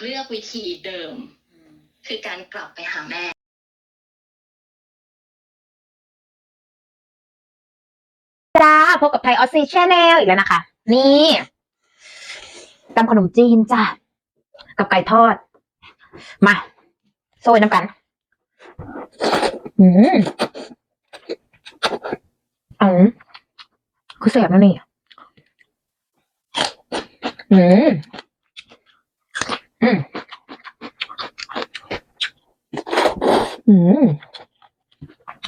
เลือกวิธีเดิม คือการกลับไปหาแม่จ้าพบกับไทยออสซีชแนลอีกแล้วนะคะ นี่ตำขนมจีนจ้ากับไก่ทอด มาโซยน้ำกัน อืมอืมคือแสบนะนี่อืม อืม อืม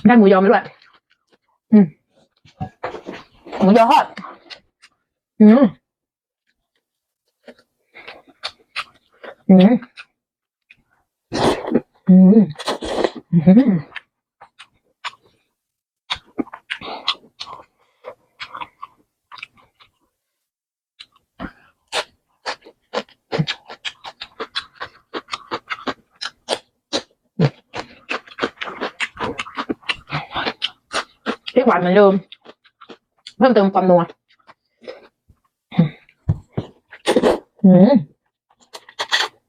ได้หมูยอมาด้วยอืมหมูยอทอดอืมอืมอืมอืม พริกหวานเหมือนเดิมเพิ่มเติมความนัวอืม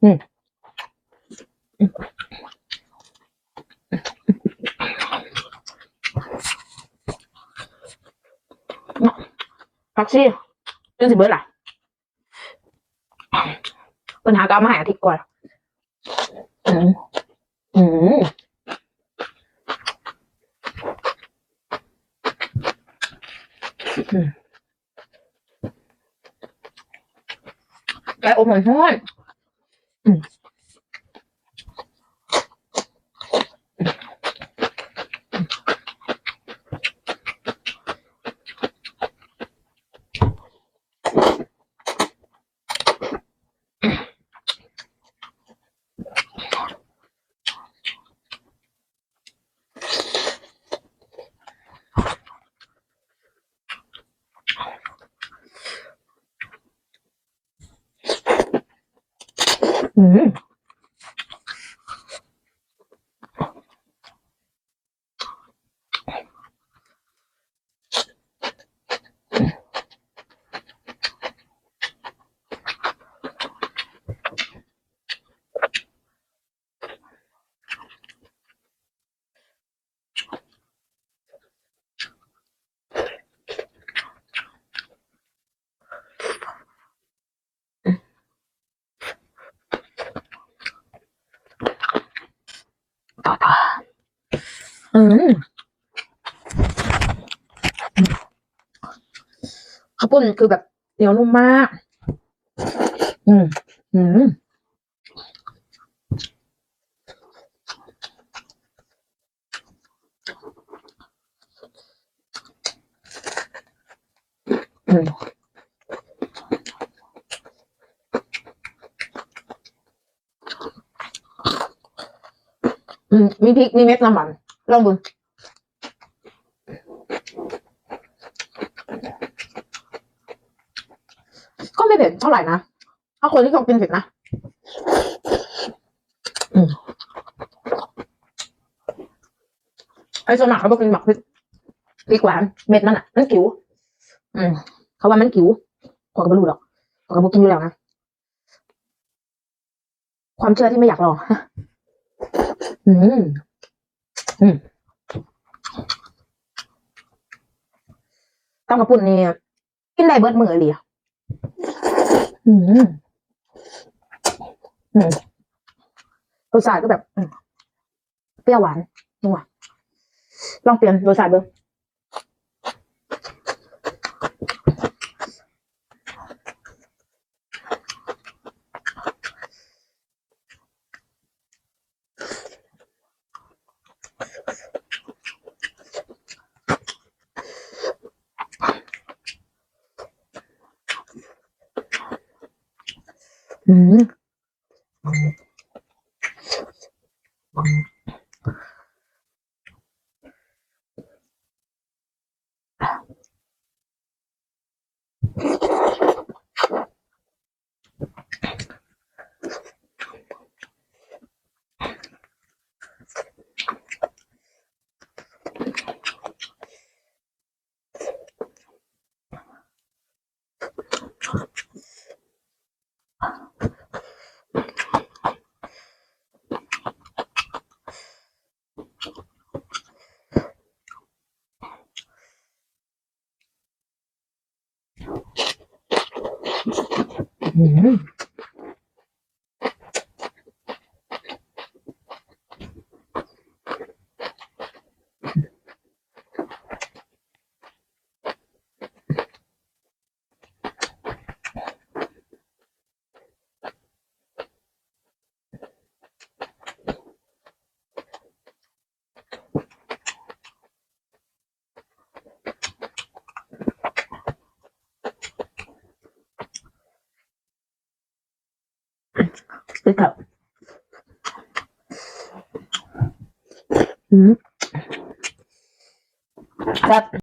อืมพักซี่จนสิเบิร์ดล่ะปัญหาก็เอามาหาอาทิตย์ก่อนอืมอืม ไก่อบหอมทอด อื ต่อต่ออืมข้าวปุ้นคือแบบเหนียวนุ่มมาก อืม อืมอืม มีพริก มีเม็ดน้ำมันลองดูก็ไม่เผ็ดเท่าไหร่นะถ้าคนที่ชอบกินเผ็ดนะอไอ้สมัครเขาบอกกินหมักพริกพริกหวานเม็ดมันอะมันกิ๋วอืมเขาว่ามันกิ๋วขอยก็ไม่รู้หรอกขอยก็บอกกินอยู่แล้วนะความเชื่อที่ไม่อยากลอง อืม อืมต้องกระปุ่นนี่กินได้เบิดมือเลยอะอืม อืมรสชาติก็แบบเปรี้ยวหวานนัวลองเปลี่ยนรสชาติเบิ้ง อื 음. ออืมคือครับครับ